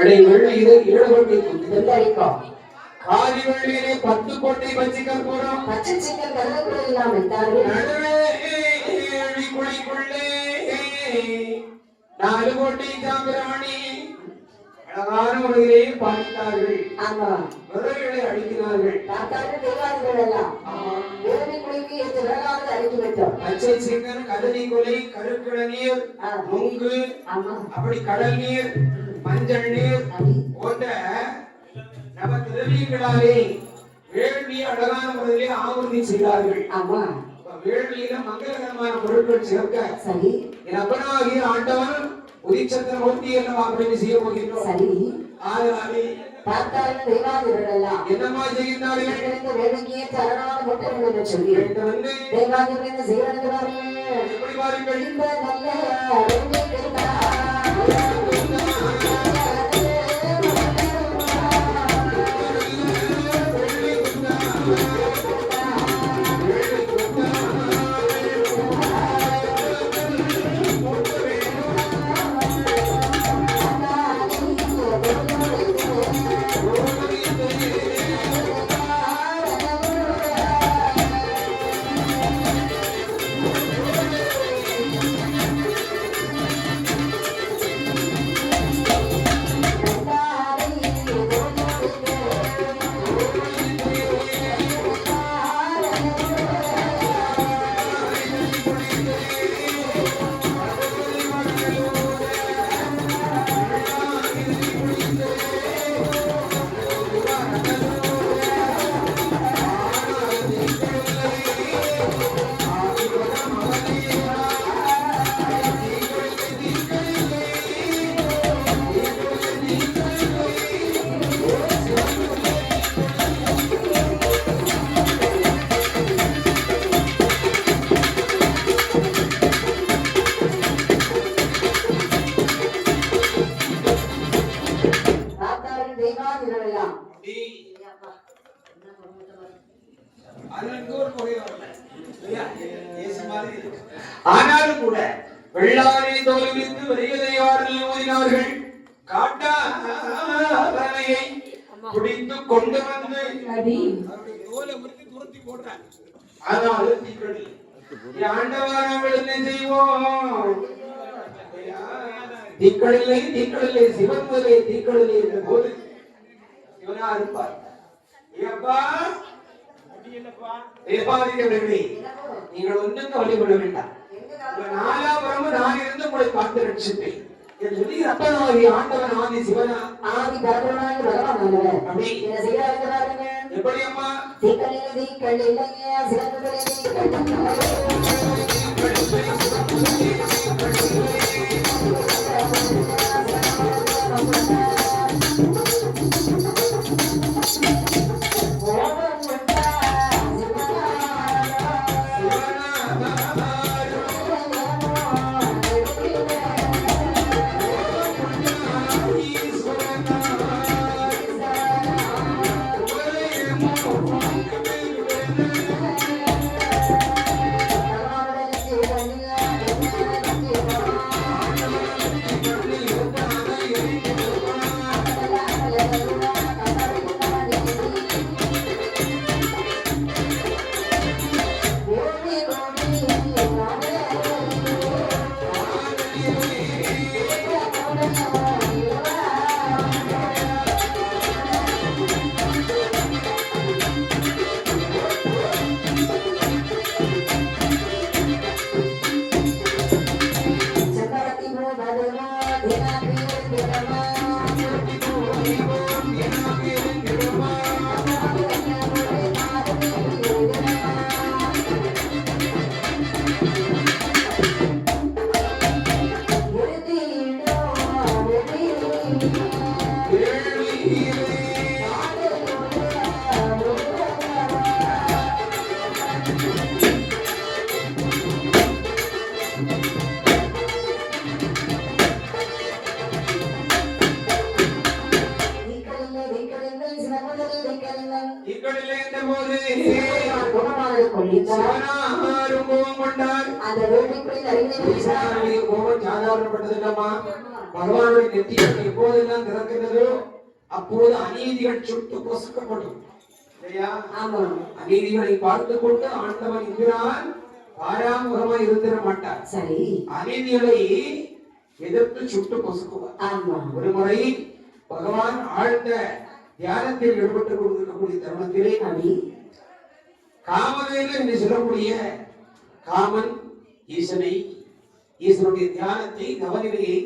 கடை வெள்ளியிலே ஈழவண்டி குத்தி வெள்ளரிக்கா காதி வெள்ளியிலே பத்து கோட்டை பச்சை சிக்கன் கருவேப்பிலை எல்லாம் வைத்தார்கள். நடுவே குழிக்குள்ளே நாலு கோட்டை சாம்பிராணி. அழகான முறையிலே பாடித்தார்கள் ஆமா. விரல்களை அடிக்கிறார்கள். பார்த்தார்கள் தெய்வாதிகள் எல்லாம். வேலை குழிக்கு எட்டு விரலாவது அடித்து விட்டோம் பச்சை சிங்கன் கதலி கொலை நீர். நுங்கு. ஆமா. அப்படி கடல் நீர். மஞ்சள் நீர் போன்ற நவ திரவியங்களாலே வேள்வியை அழகான முறையிலே ஆகுதி செய்தார்கள். ஆமா. வேள்வியில மங்களகரமான பொருட்கள் சேர்க்க சரி. என் அப்பனாகிய ஆண்டவன் உதிச்சந்திர மூர்த்தி என்னவா அப்படின்னு செய்ய போகின்றோம். சரி. ஆதலாலே பார்த்தார்கள் தெய்வாதிகள் எல்லாம் என்னமா செய்கின்றார்கள்? கிடைத்த வேலைக்கு என்று சொல்லி என்ன செய்கிறார்கள் எப்படி பாருங்கள்? இந்த நல்ல வேலை பார்த்தார்கள் ஆனாலும் கூட வெள்ளாரை தோல்வித்து வரிகதையாரில் ஊதினார்கள். காட்டானையை பிடித்து கொண்டு வந்து துரத்தி போட்டார். செய்வோம்? தீக்கடலை தீக்கடலை சிவன் முதலே தீக்கடலை என்ற போது சிவனா இருப்பார் நீங்கள் ஒன்றும் கவலைப்பட வேண்டாம். உங்கள் நாலாபுரமும் நான் இருந்து உங்களை காத்து ரட்சிப்பேன். ஆண்டவன் ஆதி சிவனா ஆதி பரபரனாக பகவான் நல்லவர் அப்படி. என்ன செய்கிறார்கள் பாருங்க எப்படி அம்மா? தீக்கல்லில் தீக்கள் இல்லைங்க சிறந்ததிலே தீக்கள் இக்கடலை என்ற போது கொள்ளித்தார் சிவனாரும் கோபம் கொண்டார் அந்த நெற்றிகள் அநீதிகளை பார்த்து கொண்டு ஆண்டவன் இருக்கிறான் பாராமுகமாய் இருந்திட மாட்டார். சரி. அநீதிகளை எதிர்த்து சுட்டு பொசுக்குவார் ஒரு முறை பகவான் ஆழ்ந்த தியானத்தில் ஈடுபட்டுக் கொண்டிருக்கக்கூடிய தருணத்திலே அப்படி காமவேலு என்று சொல்லக்கூடிய காமன் ஈசனை ஈசனுடைய தியானத்தை நவநிலையை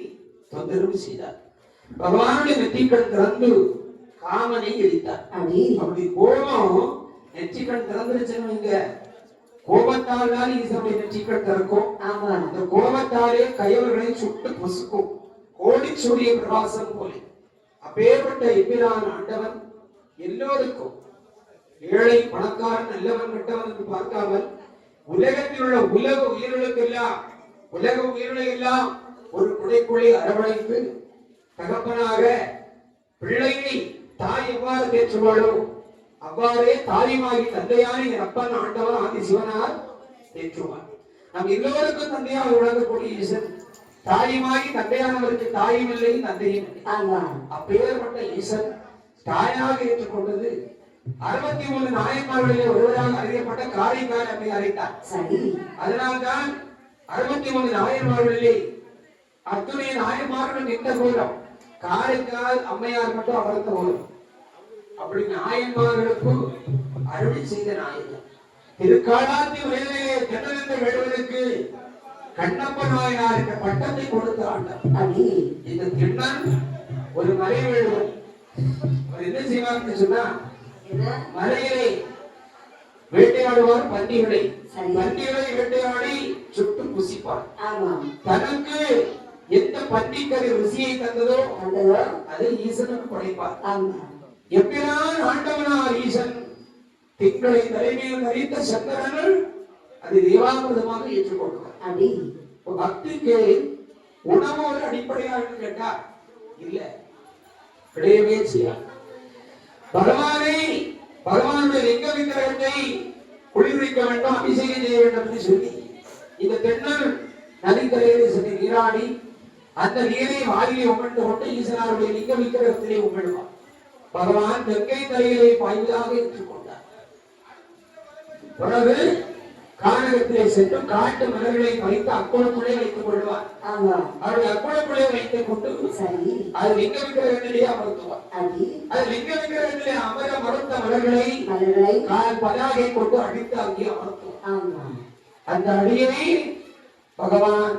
தொந்தரவு செய்தார். பகவானுடைய நெற்றிக்கண் திறந்து காமனை எரித்தார் அப்படி அப்படி கோபம் நெற்றிக்கண் திறந்துருச்சுன்னு இங்க கோபத்தால் தான் ஈசனுடைய நெற்றிக்கண் திறக்கும். ஆமா. அந்த கோபத்தாலே கயவர்களை சுட்டு பொசுக்கும். கோடி சூரிய பிரகாசம் போல. அப்பேற்பட்ட எம்பிரான் ஆண்டவன் எல்லோருக்கும் ஏழை பணக்காரன் நல்லவன் கெட்டவன் என்று பார்க்காமல் உலகத்தில் உள்ள உலக உயிர்களுக்கெல்லாம் உலக உயிர்களை எல்லாம் ஒரு குடைக்குள்ளே அரவணைத்து தகப்பனாக பிள்ளையை தாய் எவ்வாறு தேற்றுவாளோ அவ்வாறே தாயுமாகி தந்தையான என் அப்பன் ஆண்டவன் ஆதி சிவனார் தேற்றுவார் நம் எல்லோருக்கும் தந்தையாக விளங்கக்கூடிய ஈசன் தாயுமாகி தந்தையானவருக்கு தாயும் இல்லை தந்தையும் அப்பேற்பட்ட ஈசன் தாயாக ஏற்றுக்கொண்டது. அறுபத்தி மூணு நாயன்மார்களிலே ஒருவராக அறியப்பட்ட காரைக்கால் அம்மை அழைத்தார். அதனால்தான் அறுபத்தி மூணு நாயன்மார்களிலே அத்துணை நாயன்மார்கள் நின்ற கோலம் காரைக்கால் அம்மையார் மட்டும் அமர்ந்த கோலம் அப்படி நாயன்மார்களுக்கு அருளி செய்த நாயகன். திருக்காலாத்தி உலகிலே ஜனநந்த வேடுவதற்கு கண்ணப்ப நாயனார் என்ற பட்டத்தை கொடுத்த அப்படி இந்த திண்ணன் ஒரு மலை வேடுவன் அவர் என்ன செய்வார்னு சொன்னா மலையிலே வேட்டையாடுவார் பன்றிகளை சரி. பன்றிகளை வேட்டையாடி சுட்டு புசிப்பார். தனக்கு எந்த பன்றிக்கறி ருசியை தந்ததோ அதை ஈசனுக்கு படைப்பார். ஆமா. எப்பினான் ஆண்டவனார் ஈசன் திங்களை தலைமையில் தரித்த சந்திரன் அதை தேவாமிரதமாக இப்ப பக்திக்கு உணவு ஒரு அடிப்படையாக கேட்டா இல்ல. கிடையவே செய்யாது. பகவானை பகவானுடைய லிங்க விக்கிரகத்தை குளிர்விக்க வேண்டும் அபிஷேகம் செய்ய வேண்டும் என்று சொல்லி இந்த தென்னல் நதிக்கரையிலே சென்று நீராடி அந்த நீரை வாயிலே உமிழ்ந்து கொண்டு ஈசனாருடைய லிங்க விக்கிரகத்திலே உமிழ்வார் பகவான் கங்கை தலையிலே பாய்வதாக ஏற்றுக்கொண்டார் பிறகு கானகத்திலே சென்று காட்டு மலர்களை பறித்து அக்குளக்குள்ளே வைத்துக் கொள்வார். அவருடைய அக்குளக்குள்ளே வைத்துக் கொண்டு சரி. அது லிங்க விக்கிரகத்திலேயே அமர்த்துவார். அது? லிங்க விக்கிரகத்திலே அமர மறுத்த மலர்களை மலர்களை? பதாகை கொண்டு அடித்து அங்கே அமர்த்துவார். அந்த அடியை பகவான்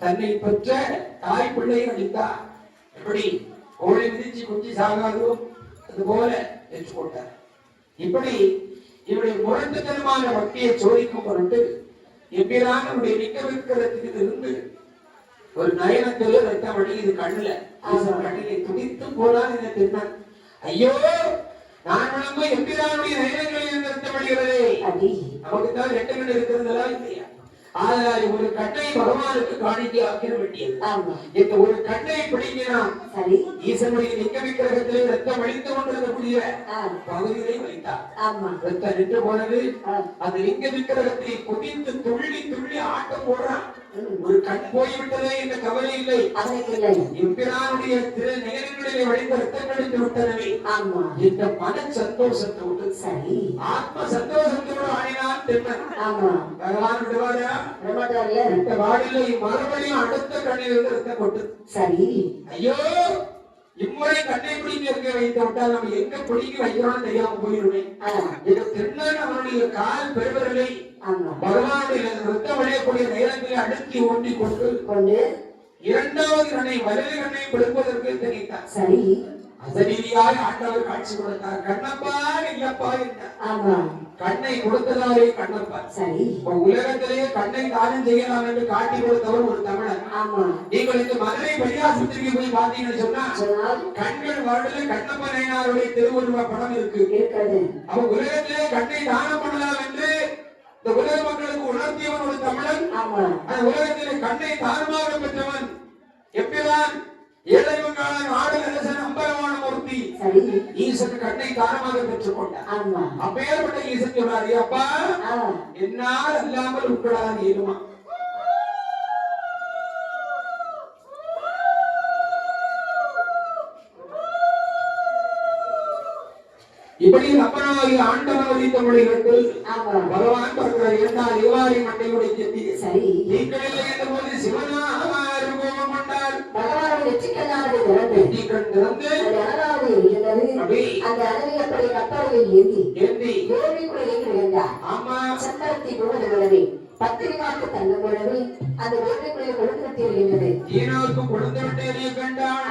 தன்னை பெற்ற தாய் பிள்ளை அடித்தார் எப்படி? கோழி மிதிச்சு குஞ்சு சாகாதோ? அது போல ஏற்றுக்கொண்டார். இப்படி இவருடைய முரட்டுத்தனமான பக்தியை சோதிக்கும் பொருட்டு எம்பிரான் லிங்க விக்கிரகத்துக்கு இருந்து ஒரு நயனத்துல ரத்தம் வடியுது கண்ணுல. கண்ணிலே துடித்து போனான் இந்த பெண்ணன் ஐயோ நான் விளம்பு எம்பிரானுடைய நயனங்களில் ரத்தம் அப்படி நமக்கு தான் ரெண்டு இருக்கிறதா இல்லையா? ஆதலால் ஒரு கண்ணை பகவானுக்கு காணிக்கை ஆக்கிட வேண்டியது. இந்த ஒரு கண்ணை பிடிக்கிறான் சரி. ஈசனுடைய லிங்க விக்கிரகத்திலே ரத்தம் வழித்து கொண்டிருக்கக்கூடிய ஆ. பகுதியை வைத்தார். ரத்தம் நின்று போனது அந்த லிங்க விக்கிரகத்தை குதித்து துள்ளி துள்ளி ஆட்டம் போடுறான். ஒரு கண் போய்விட்டதே என்ற கவலை இல்லை. அவனுக்கு இல்லை. எம்பிரானுடைய திரு நேரங்களிலே வழிந்த ரத்தம் கழித்து விட்டனவே. ஆமா. இந்த மன சந்தோஷத்தோடு சரி. ஆத்ம சந்தோஷத்தோடு ஆடினான் தென்னன் ஆமா. பகவான் விடுவாரா? பிரம்மச்சாரியா? இந்த வாடிலை மறுபடியும் அடுத்த கண்ணில் இருந்து ரத்தம் கொட்டு சரி. ஐயோ! இம்முறை கண்ணை பிடிங்க இருக்க வைத்து விட்டால் நம்ம எங்க பிடிக்க வைக்கிறோம்னு தெரியாம போயிருவேன் ஆ இந்த திருநன் அவனுடைய கால் பெருவர்களை பகவானுடைய ரத்தம் வழியக்கூடிய நேரத்தில் அடுக்கி ஓட்டி கொண்டு கொண்டு இரண்டாவது கண்ணை வலது கண்ணை பிடிப்பதற்கு தெரிவித்தார் சரி. அசரீதியாய் ஆண்டவர் காட்சி கொடுத்தார். கண்ணப்பா இல்லப்பா ஆமா. கண்ணை கொடுத்ததாலே கண்ணப்பா. சரி. உலகத்திலேயே கண்ணை தானம் செய்யலாம் என்று காட்டி கொடுத்தவர் ஒரு தமிழன். ஆமா. நீங்கள் இந்த மதுரை பரியாசத்திற்கு போய் பார்த்தீங்கன்னு சொன்னா கண்கள் வாழ்ல கண்ணப்ப நயனாருடைய திருவுருவ படம் இருக்கு. இருக்கிறது. அவ உலகத்திலே கண்ணை தானம் பண்ணலாம் என்று இந்த உலக மக்களுக்கு உணர்த்தியவன் ஒரு தமிழன். ஆமா. அந்த உலகத்திலே கண்ணை தானமாக பெற்றவன். எப்படிதான்? ஏழைமங்கான நாடு அரச நம்பரமான மூர்த்தி. ஈசன் கண்ணை தானமாக பெற்றுக்கொண்டார் அப்பேற்பட்ட ஈசன் சொல்றாரு என்னால் அல்லாமல் உங்களால் இப்படி ரப்பனாகி ஆண்டவனதி தமிழை கண்டு பகவான் பிறக்கிறார் இரண்டால் இவாரி மண்டை உடைத்தது நீங்கள் இல்லை போது சிவனாக கோபம் கொண்டார் இருந்தது அப்படி அந்த அனலை அப்படி கப்பலில் ஏந்தி ஏந்தி. வேள்விக்குள் இறங்கியிருந்தார் ஆமா. செம்பருத்தி போனது உடனே பத்திரிகாட்டு தங்கும் உடனே அந்த வேள்விக்குள்ளே கொழுந்து தீர்கின்றது ஈனோக்கு கொடுத்து விட்டேனே கண்டான்